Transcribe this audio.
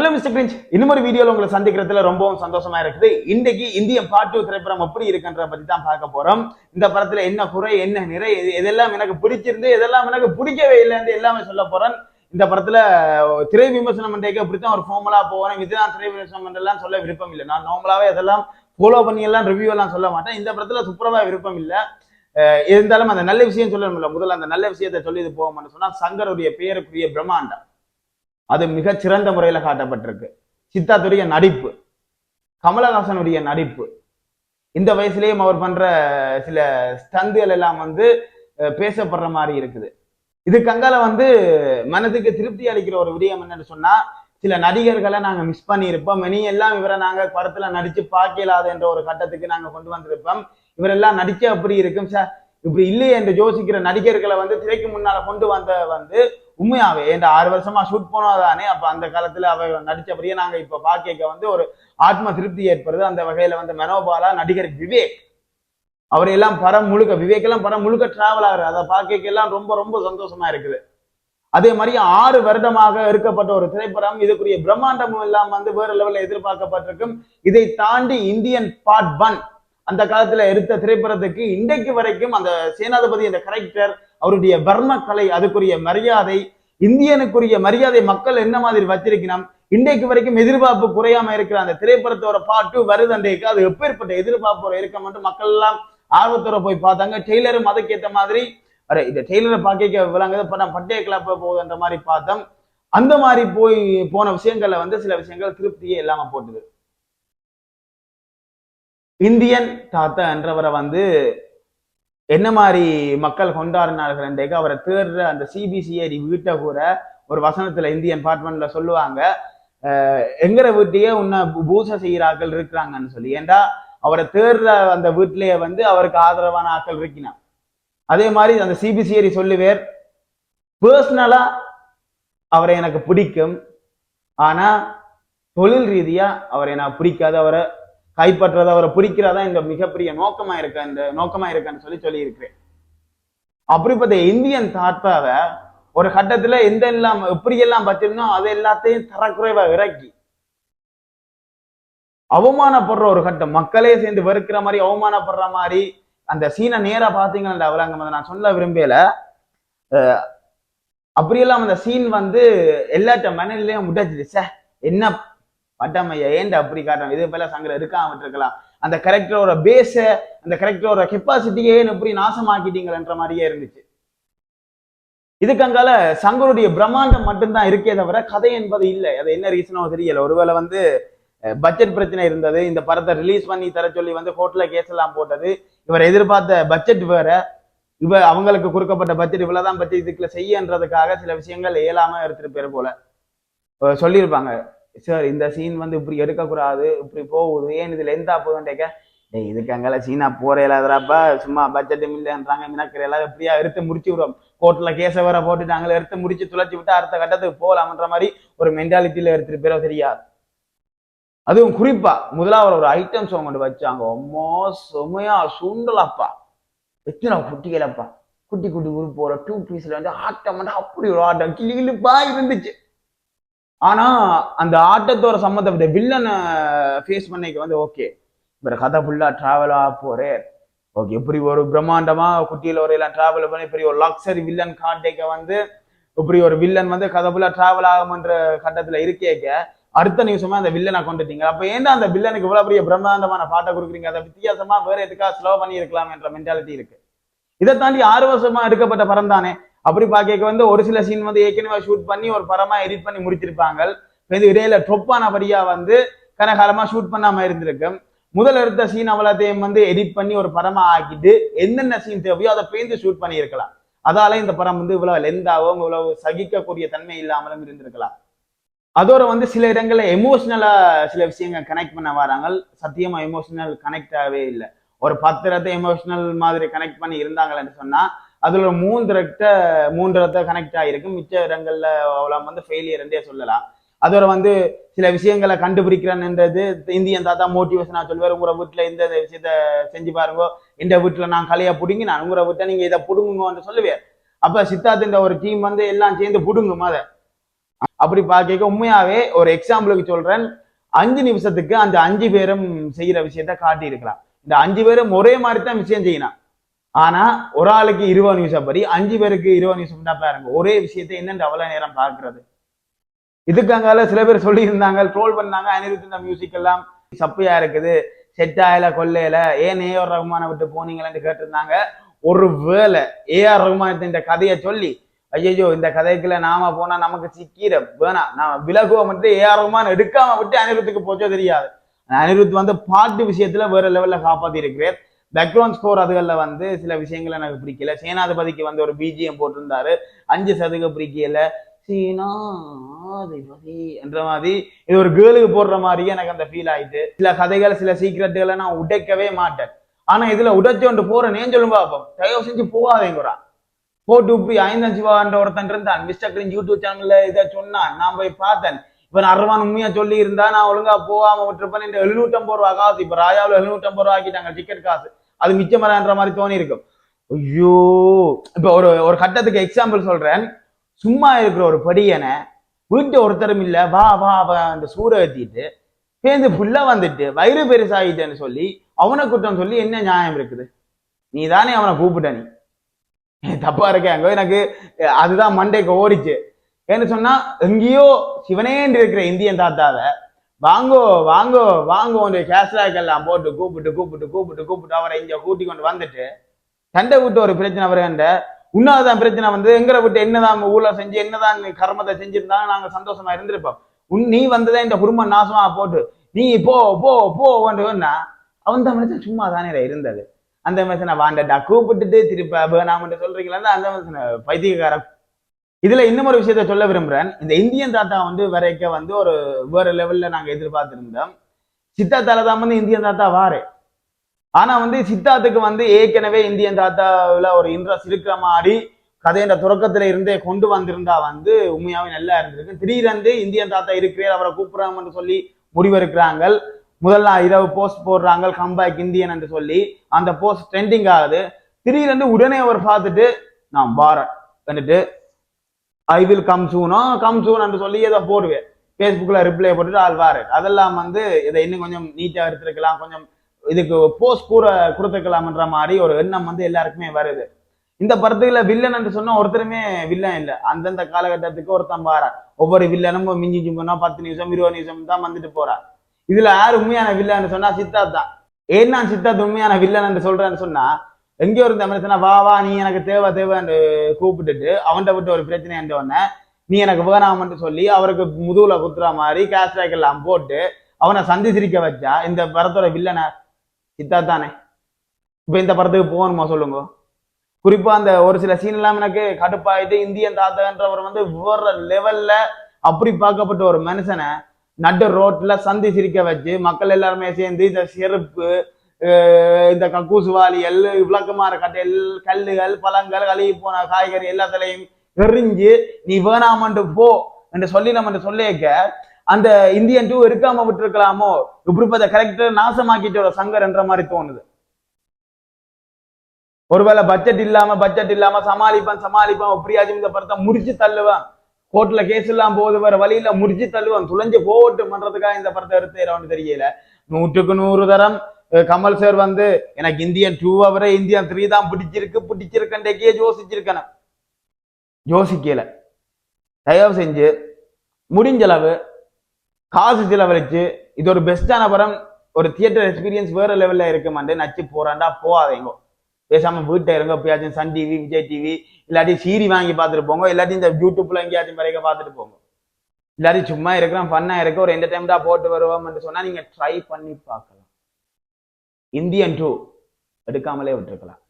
Hello mister பிரிஞ்ச் இன்னொரு வீடியோவில் உங்களை சந்திக்கிறதுல ரொம்பவும் சந்தோஷமா இருக்குது. இன்னைக்கு இந்திய பாட்டு திரைப்படம் எப்படி இருக்குன்ற பத்தி தான் பார்க்க போறோம். இந்த படத்துல என்ன குறை என்ன நிறை எது- எதெல்லாம் எனக்கு பிடிச்சிருந்து எதெல்லாம் எனக்கு பிடிக்கவே இல்லைன்னு எல்லாமே சொல்ல போறேன். இந்த படத்துல திரை விமர்சனம் பண்றதுக்கு அப்படித்தான் ஒரு ஃபார்முலா போவேன் இதுதான் திரை விமர்சனம் பண்றதெல்லாம் சொல்ல விருப்பம் இல்லை. நான் நார்மலாவே அதெல்லாம் ஃபாலோ பண்ணி எல்லாம் ரிவ்யூ எல்லாம் சொல்ல மாட்டேன். இந்த படத்துல சுப்பரவா விருப்பம் இல்லை. இருந்தாலும் அந்த நல்ல விஷயம் சொல்லணும்ல. முதல்ல அந்த நல்ல விஷயத்தை சொல்லி இது போவோம்னு சொன்னா சங்கருடைய பெயருக்குரிய பிரம்மாண்டம். அது மிக சிறந்த முறையில காட்டப்பட்டிருக்கு. சித்தாத்துடைய நடிப்பு கமலஹாசனுடைய நடிப்பு. இந்த வயசுலயும் அவர் பண்ற சில ஸ்டந்துகள் எல்லாம் வந்து பேசப்படுற மாதிரி இருக்குது. இது கங்கால வந்து மனதுக்கு திருப்தி அளிக்கிற ஒரு விடயம் என்னன்னு சொன்னா சில நடிகர்களை நாங்க மிஸ் பண்ணியிருப்போம். இனி எல்லாம் இவரை நாங்க படத்துல நடிச்சு பார்க்கலாது என்ற ஒரு கட்டத்துக்கு நாங்க கொண்டு வந்திருப்போம். இவரெல்லாம் நடிச்ச அப்படி இருக்கும் சார். இப்படி இல்லையே என்று யோசிக்கிற நடிகர்களை வந்து திரைக்கு முன்னால கொண்டு வந்த வந்து உண்மையாவே இந்த ஆறு வருஷமா ஷூட் போனாதானே அப்ப அந்த காலத்துல அவ நடிச்சபடியே நாங்க இப்ப பாக்கிக்க வந்து ஒரு ஆத்ம திருப்தி ஏற்படுது. அந்த வகையில வந்து மெனோபாலா நடிகர் விவேக். அவர் எல்லாம் படம் முழுக்க விவேக் எல்லாம் படம் முழுக்க டிராவல் ஆகுற அதை பாக்கிக்க எல்லாம் ரொம்ப ரொம்ப சந்தோஷமா இருக்குது. அதே மாதிரி ஆறு வருடமாக இருக்கப்பட்ட ஒரு திரைப்படம் இதுக்குரிய பிரம்மாண்டமும் எல்லாம் வந்து வேற லெவல்ல எதிர்பார்க்கப்பட்டிருக்கும். இதை தாண்டி இந்தியன் பார்ட் ஒன் அந்த காலத்துல எடுத்த திரைப்படத்துக்கு இன்றைக்கு வரைக்கும் அந்த சேனாதிபதி அந்த கரெக்டர் அவருடைய வர்ம கலை அதுக்குரிய மரியாதை இந்தியனுக்குரிய மரியாதை மக்கள் என்ன மாதிரி வச்சிருக்கணும்? இன்றைக்கு வரைக்கும் எதிர்பார்ப்பு குறையாம இருக்கிற அந்த திரைப்படத்தோட பாட்டு வருதண்டைக்கு அது எப்பேற்பட்ட எதிர்பார்ப்பு இருக்க மட்டும் மக்கள் எல்லாம் ஆர்வத்தோட போய் பார்த்தாங்க. டெய்லரும் அதுக்கேற்ற மாதிரி அரே இந்த டெய்லரை பார்க்க விளங்குது படம் பட்டே கிளப்ப போகுதுன்ற மாதிரி பார்த்தோம். அந்த மாதிரி போய் போன விஷயங்கள்ல வந்து சில விஷயங்கள் திருப்தியே இல்லாம போட்டுது. இந்தியன் தாத்தா என்றவரை வந்து என்ன மாதிரி மக்கள் கொண்டாடினார்கள் என்றைக்கு அவரை தேடுற அந்த சிபிசிஐடி வீட்டை கூட ஒரு வசனத்துல இந்தியன் பார்ட்மெண்ட்ல சொல்லுவாங்க எங்கிற வீட்டையே உன்னை பூ- பூசை செய்கிறார்கள் இருக்கிறாங்கன்னு சொல்லி. ஏண்டா? அவரை தேடுற அந்த வீட்டிலேயே வந்து அவருக்கு ஆதரவான ஆட்கள் இருக்கினான் அதே மாதிரி அந்த சிபிசிஐடி சொல்லுவேர் பர்சனலா அவரை எனக்கு பிடிக்கும். ஆனா தொழில் ரீதியா அவரை நான் பிடிக்காது. அவரை கைப்பற்றது அவரை பிடிக்கிறதா இந்த மிகப்பெரிய நோக்கமா இருக்க இந்த நோக்கமா இருக்கன்னு சொல்லி சொல்லி இருக்கிறேன் அப்படிப்பட்ட இந்தியன் தாத்தாவை ஒரு கட்டத்துல எந்த எல்லாம் எப்படி எல்லாம் பத்திருந்தோம் அதை எல்லாத்தையும் தரக்குறைவா இறக்கி அவமானப்படுற ஒரு கட்டம். மக்களே சேர்ந்து வெறுக்கிற மாதிரி அவமானப்படுற மாதிரி அந்த சீனை நேரா பாத்தீங்கன்னா அவலாங்க நான் சொல்ல விரும்பல. அப்படியெல்லாம் அந்த சீன் வந்து எல்லாட்ட மனநிலையும் முட்டாச்சு என்ன பட்டமையா ஏன் அப்படி காட்டுறோம் இது போல சங்கர இருக்காம இருக்கலாம் அந்த கரெக்டரோட பேஸ அந்த கரெக்டரோட கெப்பாசிட்டியே இப்படி நாசமாக்கிட்டீங்கன்ற மாதிரியே இருந்துச்சு. இதுக்கு சங்கருடைய பிரம்மாண்டம் மட்டும்தான் இருக்கே தவிர கதை என்பது இல்லை. அது என்ன ரீசனோ தெரியல. ஒருவேளை வந்து பட்ஜெட் பிரச்சனை இருந்தது இந்த படத்தை ரிலீஸ் பண்ணி தர சொல்லி வந்து ஹோட்டல கேஸ் எல்லாம் போட்டது இவர் எதிர்பார்த்த பட்ஜெட் வேற இவ அவங்களுக்கு கொடுக்கப்பட்ட பட்ஜெட் இவ்வளவுதான் பட்ஜெட் இதுக்குள்ள செய்யன்றதுக்காக சில விஷயங்கள் இயலாம எடுத்துட்டு போயிரு போல. சொல்லியிருப்பாங்க. சார் இந்த சீன் வந்து இப்படி எடுக்கக்கூடாது. இப்படி போகுது. ஏன் இதுல எந்த போதும் கேட்க டேய் இதுக்கு அங்கால சீனா போற இல்லாதப்பா சும்மா பட்ஜெட்டும் இல்லைன்றாங்க மினக்கிற எல்லாம் எப்படியா எடுத்து முடிச்சு விடுவோம் கோர்ட்டில் கேஸை வேற போட்டுட்டாங்களே எடுத்து முடிச்சு துளைச்சி விட்டு அடுத்த கட்டத்துக்கு போகலாம்ன்ற மாதிரி ஒரு மென்டாலிட்டியில் எடுத்துட்டு பேரோ தெரியாது அதுவும் குறிப்பா முதலாவது ஒரு ஐட்டம் சாங் கொண்டு வச்சாங்க. அம்மா செமையா சுண்டலாப்பா. எத்தனை குட்டிகளப்பா. குட்டி குட்டி உருப்பு போற டூ பீஸ்ல வந்து ஆட்டம் வந்து அப்படி ஒரு ஆட்டம் கிளி கிளிப்பா இருந்துச்சு. ஆனா அந்த ஆட்டத்தோட சம்மந்தப்பட்ட வில்லனை ஃபேஸ் பண்ணிக்க வந்து ஓகே இவர் கதை ஃபுல்லா டிராவலா போறே. ஓகே இப்படி ஒரு பிரம்மாண்டமா குட்டியில ஒரு எல்லாம் டிராவல் பண்ணி இப்படி ஒரு லக்ஸரி வில்லன் காட்டைக்க வந்து இப்படி ஒரு வில்லன் வந்து கதை ஃபுல்லா டிராவல் ஆகும்ன்ற கட்டத்துல இருக்கேக்க. அடுத்த நிமிஷமா அந்த வில்லனை கொண்டுட்டீங்க. அப்ப ஏன்டா அந்த வில்லனுக்கு இவ்வளவு பெரிய பிரம்மாண்டமான பாட்டை கொடுக்குறீங்க? அதை வித்தியாசமா வேற எதுக்காக ஸ்லோ பண்ணி இருக்கலாம் என்ற மென்டாலிட்டி இருக்கு. இதை தாண்டி ஆறு வருஷமா எடுக்கப்பட்ட படம் தானே அப்படி பார்க்க வந்து ஒரு சில சீன் வந்து ஏற்கனவே ஷூட் பண்ணி ஒரு படமா எடிட் பண்ணி முடிச்சிருப்பாங்க இது இடையில ட்ரொப்பானபடியா வந்து கனகாலமா ஷூட் பண்ணாம இருந்திருக்கும் முதல் எடுத்த சீன் அவ்வளோத்தையும் வந்து எடிட் பண்ணி ஒரு படமா ஆக்கிட்டு என்னென்ன சீன் தேவையோ அதை பேந்து ஷூட் பண்ணியிருக்கலாம். அதால இந்த படம் வந்து இவ்வளவு லெந்தாவும் இவ்வளவு சகிக்கக்கூடிய தன்மை இல்லாமலும் இருந்திருக்கலாம். அதோட வந்து சில இடங்கள்ல எமோஷனலா சில விஷயங்கள் கனெக்ட் பண்ண வராங்க சத்தியமா எமோஷனல் கனெக்ட் ஆகவே இல்லை. ஒரு பத்து எமோஷனல் மாதிரி கனெக்ட் பண்ணி இருந்தாங்கன்னு சொன்னா அதில் மூன்று ரத்த மூன்று ரத்த கனெக்ட் ஆகிருக்கும் மிச்ச இடங்கள்ல அவ்வளோ வந்து ஃபெயிலியர்ன்றே சொல்லலாம். அதோட வந்து சில விஷயங்களை கண்டுபிடிக்கிறேன்ன்றது இந்தியன் தாத்தா மோட்டிவேஷனா சொல்லுவார் உங்களை வீட்டில் இந்த விஷயத்த செஞ்சு பாருங்க. இந்த வீட்டில் நான் கலையை பிடுங்கி நான் உங்களை வீட்டை நீங்க இதை பிடுங்குங்கன்னு சொல்லுவேன் அப்ப சித்தார்த் இந்த ஒரு டீம் வந்து எல்லாம் சேர்ந்து பிடுங்கும் அதை. அப்படி பார்க்க உண்மையாவே ஒரு எக்ஸாம்பிளுக்கு சொல்றேன். அஞ்சு நிமிஷத்துக்கு அந்த அஞ்சு பேரும் செய்யற விஷயத்த காட்டியிருக்கலாம். இந்த அஞ்சு பேரும் ஒரே மாதிரி தான் விஷயம் செய்யணும். ஆனா ஒரு ஆளுக்கு இருபது நிமிஷம் படி அஞ்சு பேருக்கு இருபது நிமிஷம் தான் பாருங்க ஒரே விஷயத்தை என்னென்று அவ்வளவு நேரம் பார்க்கறது. இதுக்காங்கால சில பேர் சொல்லியிருந்தாங்க ட்ரோல் பண்ணாங்க அனிருத் இந்த மியூசிக் எல்லாம் சப்பையா இருக்குது செட் ஆகல கொல்லையில ஏன் ஏஆர் ரகுமானை விட்டு போனீங்களேன்னு கேட்டிருந்தாங்க. ஒரு வேலை ஏஆர் ரகுமான் இந்த கதையை சொல்லி ஐயோ இந்த கதைக்குள்ள நாம போனா நமக்கு சிக்கிர வேணாம் நான் விலகுவோம் மட்டும் ஏஆர் ரகுமான் எடுக்காம விட்டு அனிருத்துக்கு போச்சோ தெரியாது. அனிருத் வந்து பாட்டு விஷயத்துல வேற லெவல்ல காப்பாத்தி இருக்கிறேன் பேக்ரவுண்ட் ஸ்கோர் அதுகளில் வந்து சில விஷயங்கள் எனக்கு பிடிக்கல. சேனாதிபதிக்கு வந்து ஒரு பிஜிஎம் போட்டிருந்தாரு. அஞ்சு சதுக பிடிக்கல. சீனாதிபதி என்ற மாதிரி இது ஒரு கேர்ளுக்கு போடுற மாதிரியே எனக்கு அந்த ஃபீல் ஆயிட்டு. சில கதைகள் சில சீக்கிரட்டுகளை நான் உடைக்கவே மாட்டேன். ஆனா இதுல உடைச்சோண்டு போறேனேன்னு சொல்லும் பார்ப்போம் தயவு செஞ்சு போகாதேங்கிறான் போட்டு இப்படி ஐந்தன் சிவான்ற ஒருத்தன் இருந்தான். மிஸ்டர் கிரீன் யூடியூப் சேனல்ல இதை சொன்னான். நான் போய் பார்த்தேன். இப்ப அருவான் உண்மையா சொல்லி இருந்தா நான் ஒழுங்கா போகாம விட்டுருப்பேன் இந்த எழுநூற்றம்பது ரூபா காசு. இப்ப ராஜாவில் எழுநூற்றம்பது ரூபா ஆக்கிட்டாங்க டிக்கெட் காசு. அது மிச்சமரான்ற மாதிரி தோணி இருக்கும் ஐயோ இப்போ ஒரு ஒரு கட்டத்துக்கு எக்ஸாம்பிள் சொல்றேன். சும்மா இருக்கிற ஒரு படியனை வீட்டு ஒருத்தரும் இல்லை வா வா வா அந்த சூட ஏற்றிட்டு பேருந்து ஃபுல்லாக வந்துட்டு வயிறு பெருசாகிட்டேன்னு சொல்லி அவனை குற்றம் சொல்லி என்ன நியாயம் இருக்குது? நீ தானே அவனை கூப்பிட்ட நீ. நீ தப்பா இருக்காங்க எனக்கு அதுதான் மண்டைக்கு ஓடிச்சு. ஏன்னு சொன்னா எங்கேயோ சிவனேன்னு இருக்கிற இந்தியன் தாத்தாவை வாங்கோ வாங்கோ வாங்கோ கேஷ்லாக் எல்லாம் போட்டு கூப்பிட்டு கூப்பிட்டு கூப்பிட்டு கூப்பிட்டு அவரை இங்க கூட்டி கொண்டு வந்துட்டு சண்டை விட்டு ஒரு பிரச்சனை வருகின்ற உன்னாதான் பிரச்சனை வந்து எங்களை விட்டு என்னதான் ஊர்ல செஞ்சு என்னதான் கர்மத்தை செஞ்சிருந்தாங்க நாங்க சந்தோஷமா இருந்திருப்போம். உன் நீ வந்ததே இந்த குடும்பம் நாசமா போட்டு நீ போ போ போ அவன் தான் மனுஷன் சும்மா தானே இருந்தது. அந்த மனுஷனை வாண்டடா கூப்பிட்டுட்டு திருப்ப வேணாம்னு சொல்றீங்களா? அந்த மனுஷனை பைத்தியக்காரன் இதுல இன்னும் ஒரு விஷயத்த சொல்ல விரும்புறேன். இந்த இந்தியன் தாத்தா வந்து வரைக்க வந்து ஒரு வேற லெவல்ல நாங்க எதிர்பார்த்திருந்தோம். சித்தாத்தால தான் வந்து இந்தியன் தாத்தா வாரு. ஆனா வந்து சித்தாத்துக்கு வந்து ஏற்கனவே இந்தியன் தாத்தாவில் ஒரு இன்ட்ரெஸ்ட் இருக்கிற மாதிரி கதையின் தொடக்கத்துல இருந்தே கொண்டு வந்திருந்தா வந்து உண்மையாவே நல்லா இருந்திருக்கு திடீரென்று இந்தியன் தாத்தா இருக்கிறார் அவரை கூப்பிடுறாங்கன்னு சொல்லி முடிவெடுக்கிறாங்க முதல்ல இரவு போஸ்ட் போடுறாங்க கம்பேக் இந்தியன் என்று சொல்லி அந்த போஸ்ட் ட்ரெண்டிங் ஆகுது. திடீரென்று உடனே அவர் பார்த்துட்டு நான் வாரேன் வந்துட்டு I will come soon come soon என்று சொல்லி ஏதோ போடுவேன். ஃபேஸ்புக்கில் ரிப்ளை போட்டுட்டு ஆள் வார். அதெல்லாம் வந்து இதை இன்னும் கொஞ்சம் நீட்டாக எடுத்துருக்கலாம். கொஞ்சம் இதுக்கு போஸ்ட் கூற கொடுத்துக்கலாம்ன்ற மாதிரி ஒரு எண்ணம் வந்து எல்லாருக்குமே வருது. இந்த படத்துல வில்லன் என்று சொன்னா ஒருத்தருமே வில்லன் இல்லை. அந்தந்த காலகட்டத்துக்கு ஒருத்தன் வாரா ஒவ்வொரு வில்லனும் மிஞ்சி போனா பத்து நிமிஷம் இருபது நிமிஷம் தான் வந்துட்டு போறா. இதுல யார் உண்மையான வில்லன்னு சொன்னா சித்தார்த் தான். ஏன் நான் சித்தார்த் உண்மையான வில்லன் என்று சொல்றேன்னு சொன்னா எங்கேயோ இருந்த மனுஷனா வா வா நீ எனக்கு தேவை தேவைன்னு கூப்பிட்டுட்டு அவன்கிட்ட விட்டு ஒரு பிரச்சனை உடனே நீ எனக்கு வேணாமன்ட்டு சொல்லி அவருக்கு முதுகுல குத்துற மாதிரி கேஸ்ட்ராக் எல்லாம் போட்டு அவனை சந்தி சிரிக்க வச்சா இந்த படத்தோட வில்லனை சித்தா தானே இப்ப இந்த படத்துக்கு போகணுமா சொல்லுங்க? குறிப்பா அந்த ஒரு சில சீன் எல்லாம் எனக்கு கடுப்பாயிட்டு இந்தியன் தாத்தான்றவர் வந்து வேற லெவல்ல அப்படி பார்க்கப்பட்ட ஒரு மனுஷனை நடு ரோட்ல சந்தி சிரிக்க வச்சு மக்கள் எல்லாருமே சேர்ந்து இந்த செருப்பு இந்த கக்கூசு விளக்கமாற விளக்குமாற கட்டையல் கல்லுகள் பழங்கள் கழுகி போன காய்கறி எல்லாத்துலயும் எறிஞ்சு நீ வேணாமன்ட்டு போ என்று சொல்லி நம்ம சொல்லியிருக்க அந்த இந்தியன் டூ இருக்காம விட்டுருக்கலாமோ? இப்படிப்பட்ட கரெக்டர் நாசமாக்கிட்டு ஒரு சங்கர் என்ற மாதிரி தோணுது. ஒருவேளை பட்ஜெட் இல்லாம பட்ஜெட் இல்லாம சமாளிப்பான் சமாளிப்பான் எப்படியாச்சும் இந்த படத்தை முடிச்சு தள்ளுவான். கோர்ட்ல கேஸ் எல்லாம் போது வேற வழியில முடிச்சு தள்ளுவான். துளைஞ்சு போட்டு பண்றதுக்காக இந்த படத்தை எடுத்து தெரியல. நூற்றுக்கு நூறு தரம் கமல் சார் வந்து எனக்கு இந்தியன் டூவை விட இந்தியன் த்ரீ தான் பிடிச்சிருக்கு பிடிச்சிருக்கேன் யோசிச்சிருக்கணும். யோசிக்கல. தயவு செஞ்சு முடிஞ்சளவு காசு செலவழிச்சு இது ஒரு பெஸ்டான படம் ஒரு தியேட்டர் எக்ஸ்பீரியன்ஸ் வேற லெவல்ல இருக்குமாண்டு நச்சு போறாண்டா போகாதீங்க. பேசாம வீட்டை இருங்க எப்பயாச்சும் சன் டிவி விஜய் டிவி இல்லாட்டி சீரி வாங்கி பார்த்துட்டு போங்க இல்லாட்டி இந்த யூடியூப்ல எங்கேயாச்சும் வரைக்க பார்த்துட்டு போங்க. இல்லாட்டி சும்மா இருக்கிறோம் ஃபன்னா இருக்க ஒரு என்டர்டைன்மெண்டா போட்டு வருவோம்னு சொன்னா நீங்க ட்ரை பண்ணி பார்க்கலாம். இந்தியன் டூ எடுக்காமலே விட்டுருக்கலாம்.